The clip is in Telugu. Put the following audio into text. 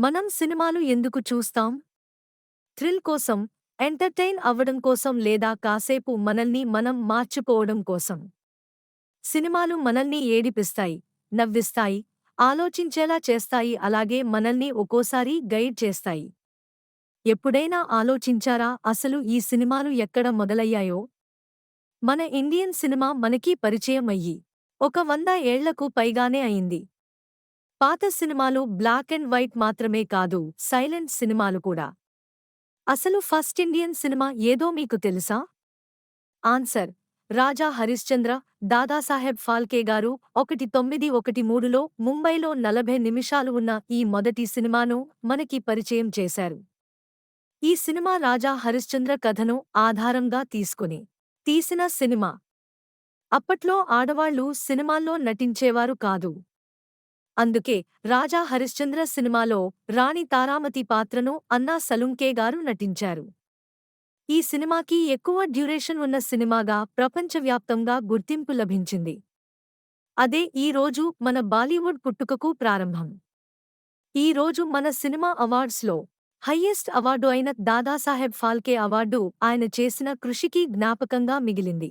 మనం సినిమాలు ఎందుకు చూస్తాం? థ్రిల్ కోసం ఎంటర్టైన్ అవ్వడం కోసం లేదా కాసేపు మనల్ని మనం మార్చుకోవడం కోసం. సినిమాలు మనల్ని ఏడిపిస్తాయి నవ్విస్తాయి ఆలోచించేలా చేస్తాయి అలాగే మనల్ని ఒక్కోసారి గైడ్ చేస్తాయి. ఎప్పుడైనా ఆలోచించారా అసలు ఈ సినిమాలు ఎక్కడ మొదలయ్యాయో? మన ఇండియన్ సినిమా మనకీ పరిచయం అయ్యి ఒక వంద ఏళ్ళకు పైగానే అయింది. పాత సినిమాలు బ్లాక్ అండ్ వైట్ మాత్రమే కాదు సైలెంట్ సినిమాలు కూడా. అసలు ఫస్ట్ ఇండియన్ సినిమా ఏదో మీకు తెలుసా? ఆన్సర్ రాజా హరిశ్చంద్ర దాదాసాహెబ్ ఫాల్కే గారు ఒకటి తొమ్మిది ఒకటి మూడులో ముంబైలో నలభై నిమిషాలు ఉన్న ఈ మొదటి సినిమాను మనకి పరిచయం చేశారు. ఈ సినిమా రాజా హరిశ్చంద్ర కథను ఆధారంగా తీసుకుని తీసిన సినిమా. అప్పట్లో ఆడవాళ్ళు సినిమాల్లో నటించేవారు కాదు. అందుకే రాజా హరిశ్చంద్ర సినిమాలో రాణి తారామతి పాత్రను అన్నా సలుంకే గారు నటించారు. ఈ సినిమాకి ఎక్కువ డ్యూరేషన్ ఉన్న సినిమాగా ప్రపంచవ్యాప్తంగా గుర్తింపు లభించింది. అదే ఈ రోజు మన బాలీవుడ్ పుట్టుకకు ప్రారంభం. ఈ రోజు మన సినిమా అవార్డ్స్లో హయ్యెస్ట్ అవార్డు అయిన దాదాసాహెబ్ ఫాల్కే అవార్డు ఆయన చేసిన కృషికి జ్ఞాపకంగా మిగిలింది.